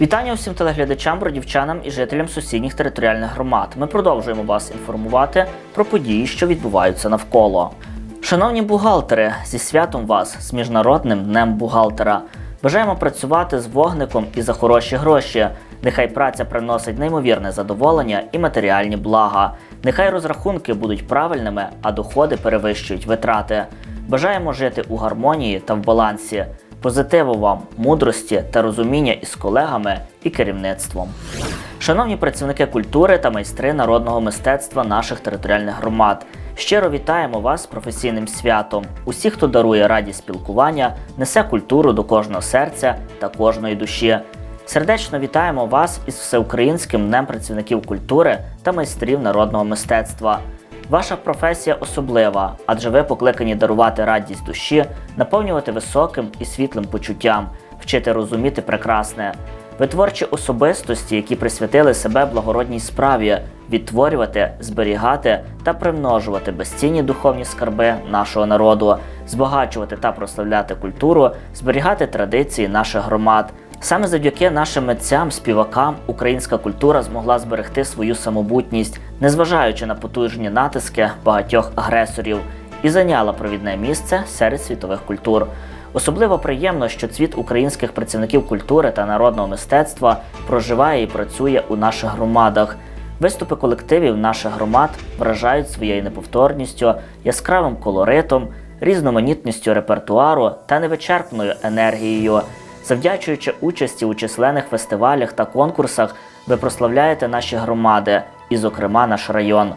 Вітання усім телеглядачам, бродівчанам і жителям сусідніх територіальних громад. Ми продовжуємо вас інформувати про події, що відбуваються навколо. Шановні бухгалтери, зі святом вас з міжнародним днем бухгалтера. Бажаємо працювати з вогником і за хороші гроші. Нехай праця приносить неймовірне задоволення і матеріальні блага. Нехай розрахунки будуть правильними, а доходи перевищують витрати. Бажаємо жити у гармонії та в балансі. Позитиву вам, мудрості та розуміння із колегами і керівництвом. Шановні працівники культури та майстри народного мистецтва наших територіальних громад, щиро вітаємо вас з професійним святом. Усі, хто дарує радість спілкування, несе культуру до кожного серця та кожної душі. Сердечно вітаємо вас із всеукраїнським днем працівників культури та майстрів народного мистецтва. Ваша професія особлива, адже ви покликані дарувати радість душі, наповнювати високим і світлим почуттям, вчити розуміти прекрасне. Ви творчі особистості, які присвятили себе благородній справі, відтворювати, зберігати та примножувати безцінні духовні скарби нашого народу, збагачувати та прославляти культуру, зберігати традиції наших громад. Саме завдяки нашим митцям, співакам, українська культура змогла зберегти свою самобутність, незважаючи на потужні натиски багатьох агресорів, і зайняла провідне місце серед світових культур. Особливо приємно, що цвіт українських працівників культури та народного мистецтва проживає і працює у наших громадах. Виступи колективів наших громад вражають своєю неповторністю, яскравим колоритом, різноманітністю репертуару та невичерпною енергією. Завдячуючи участі у численних фестивалях та конкурсах, ви прославляєте наші громади, і, зокрема, наш район.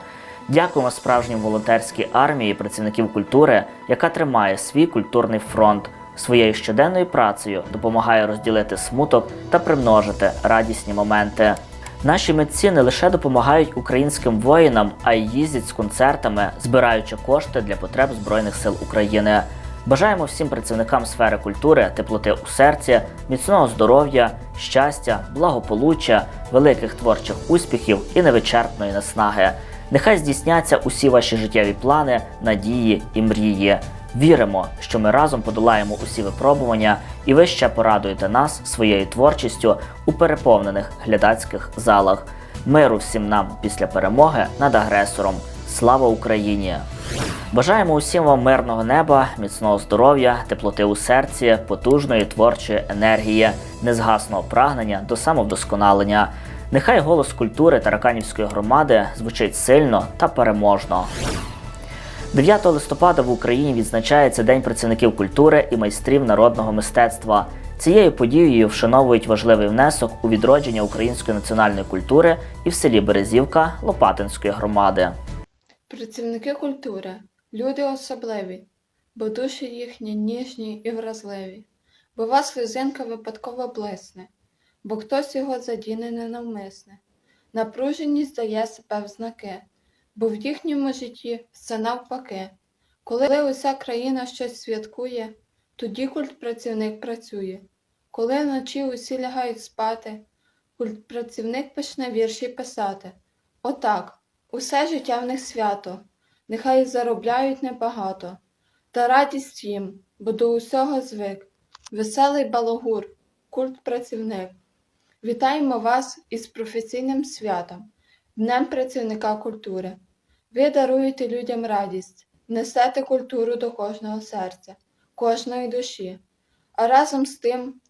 Дякуємо справжнім волонтерській армії працівників культури, яка тримає свій культурний фронт. Своєю щоденною працею допомагає розділити смуток та примножити радісні моменти. Наші митці не лише допомагають українським воїнам, а й їздять з концертами, збираючи кошти для потреб Збройних сил України. Бажаємо всім працівникам сфери культури теплоти у серці, міцного здоров'я, щастя, благополуччя, великих творчих успіхів і невичерпної наснаги. Нехай здійсняться усі ваші життєві плани, надії і мрії. Віримо, що ми разом подолаємо усі випробування, і ви ще порадуєте нас своєю творчістю у переповнених глядацьких залах. Миру всім нам після перемоги над агресором. Слава Україні! Бажаємо усім вам мирного неба, міцного здоров'я, теплоти у серці, потужної творчої енергії, незгасного прагнення до самовдосконалення. Нехай голос культури Тараканівської громади звучить сильно та переможно. 9 листопада в Україні відзначається День працівників культури і майстрів народного мистецтва. Цією подією вшановують важливий внесок у відродження української національної культури і в селі Березівка Лопатинської громади. Працівники культури люди особливі, бо душі їхні ніжні і вразливі, бо вас сльозинка випадково блисне, бо хтось його задіне ненавмисне. Напруженість дає себе в знаки, бо в їхньому житті все навпаки. Коли уся країна щось святкує, тоді культпрацівник працює. Коли вночі усі лягають спати, культпрацівник почне вірші писати. Отак, усе життя в них свято, нехай заробляють небагато, та радість їм, бо до усього звик, веселий балогур, культпрацівник. Вітаємо вас із професійним святом, Днем працівника культури. Ви даруєте людям радість, несете культуру до кожного серця, кожної душі, а разом з тим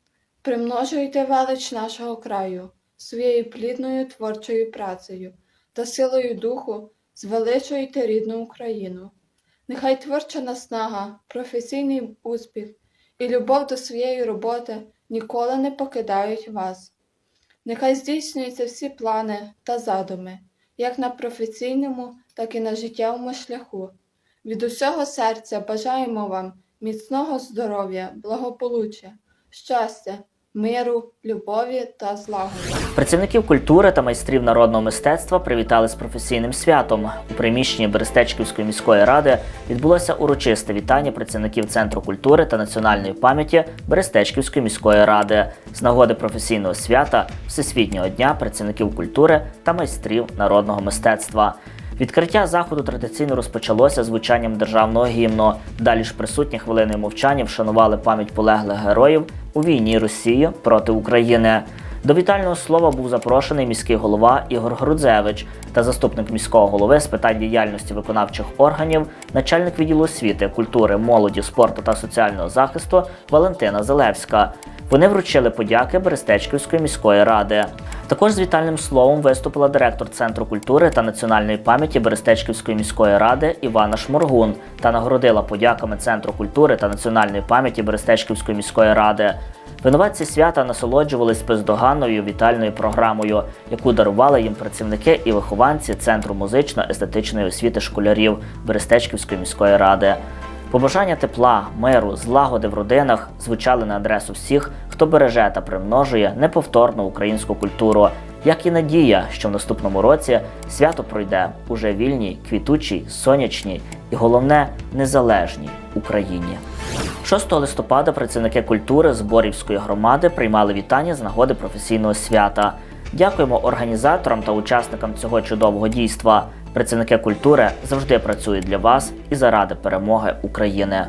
примножуєте велич нашого краю своєю плідною творчою працею та силою духу звеличуєте рідну Україну. Нехай творча наснага, професійний успіх і любов до своєї роботи ніколи не покидають вас. Нехай здійснюються всі плани та задуми, як на професійному, так і на життєвому шляху. Від усього серця бажаємо вам міцного здоров'я, благополуччя, щастя, миру, любові та злагоди. Працівників культури та майстрів народного мистецтва привітали з професійним святом. У приміщенні Берестечківської міської ради відбулося урочисте вітання працівників Центру культури та національної пам'яті Берестечківської міської ради з нагоди професійного свята Всесвітнього дня працівників культури та майстрів народного мистецтва. Відкриття заходу традиційно розпочалося звучанням державного гімну. Далі ж присутні хвилиною мовчання вшанували пам'ять полеглих героїв у війні Росії проти України. До вітального слова був запрошений міський голова Ігор Грудзевич та заступник міського голови з питань діяльності виконавчих органів, начальник відділу освіти, культури, молоді, спорту та соціального захисту Валентина Залевська. Вони вручили подяки Берестечківської міської ради. Також з вітальним словом виступила директор Центру культури та національної пам'яті Берестечківської міської ради Івана Шморгун та нагородила подяками Центру культури та національної пам'яті Берестечківської міської ради. Винуватці свята насолоджувались бездоганною вітальною програмою, яку дарували їм працівники і вихованці Центру музично-естетичної освіти школярів Берестечківської міської ради. Побажання тепла, миру, злагоди в родинах звучали на адресу всіх, хто береже та примножує неповторну українську культуру, як і надія, що в наступному році свято пройде уже вільній, квітучій, сонячній і головне незалежній Україні. 6 листопада працівники культури Зборівської громади приймали вітання з нагоди професійного свята. Дякуємо організаторам та учасникам цього чудового дійства. Працівники культури завжди працюють для вас і заради перемоги України.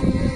Thank you.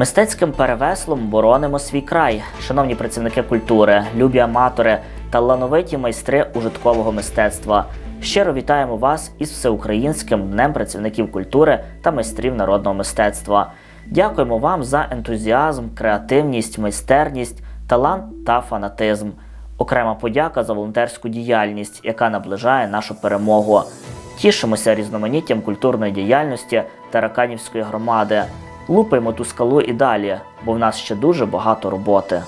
Мистецьким перевеслом боронимо свій край. Шановні працівники культури, любі аматори, талановиті майстри ужиткового мистецтва. Щиро вітаємо вас із всеукраїнським днем працівників культури та майстрів народного мистецтва. Дякуємо вам за ентузіазм, креативність, майстерність, талант та фанатизм. Окрема подяка за волонтерську діяльність, яка наближає нашу перемогу. Тішимося різноманіттям культурної діяльності Тараканівської громади. Лупаємо ту скалу і далі, бо в нас ще дуже багато роботи.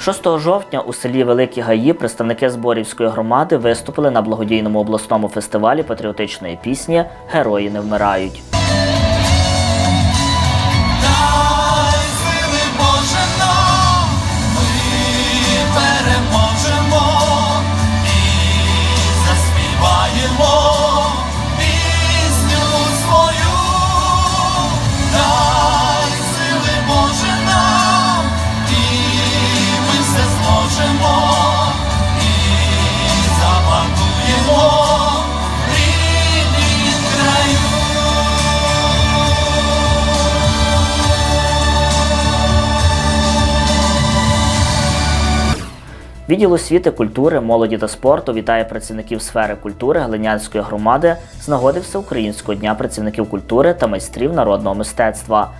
6 жовтня у селі Великі Гаї представники Зборівської громади виступили на благодійному обласному фестивалі патріотичної пісні Герої не вмирають. Відділ освіти, культури, молоді та спорту вітає працівників сфери культури Глинянської громади з нагоди Всеукраїнського дня працівників культури та майстрів народного мистецтва.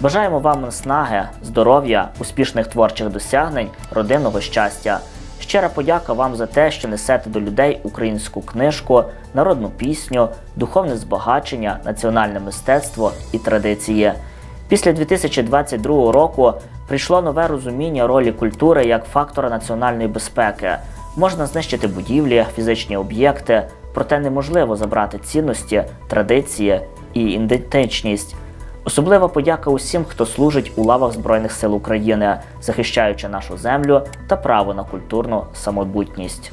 Бажаємо вам наснаги, здоров'я, успішних творчих досягнень, родинного щастя. Щира подяка вам за те, що несете до людей українську книжку, народну пісню, духовне збагачення, національне мистецтво і традиції. Після 2022 року прийшло нове розуміння ролі культури як фактора національної безпеки. Можна знищити будівлі, фізичні об'єкти, проте неможливо забрати цінності, традиції і ідентичність. Особлива подяка усім, хто служить у лавах Збройних сил України, захищаючи нашу землю та право на культурну самобутність.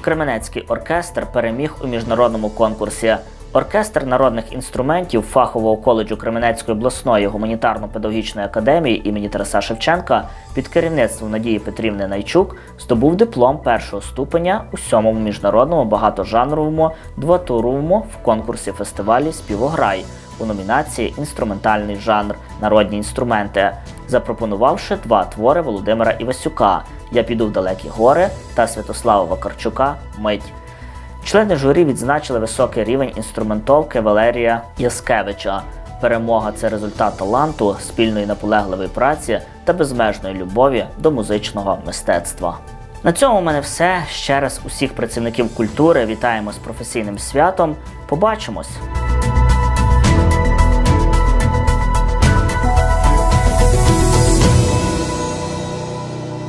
Кременецький оркестр переміг у міжнародному конкурсі. Оркестр народних інструментів фахового коледжу Кременецької обласної гуманітарно-педагогічної академії імені Тараса Шевченка під керівництвом Надії Петрівни Найчук здобув диплом першого ступеня у сьомому міжнародному багатожанровому двотуровому в конкурсі фестивалі Співограй у номінації Інструментальний жанр Народні інструменти, запропонувавши два твори Володимира Івасюка Я піду в далекі гори та Святослава Вакарчука Мить. Члени журі відзначили високий рівень інструментовки Валерія Яскевича. Перемога це результат таланту, спільної наполегливої праці та безмежної любові до музичного мистецтва. На цьому у мене все. Ще раз усіх працівників культури вітаємо з професійним святом. Побачимось!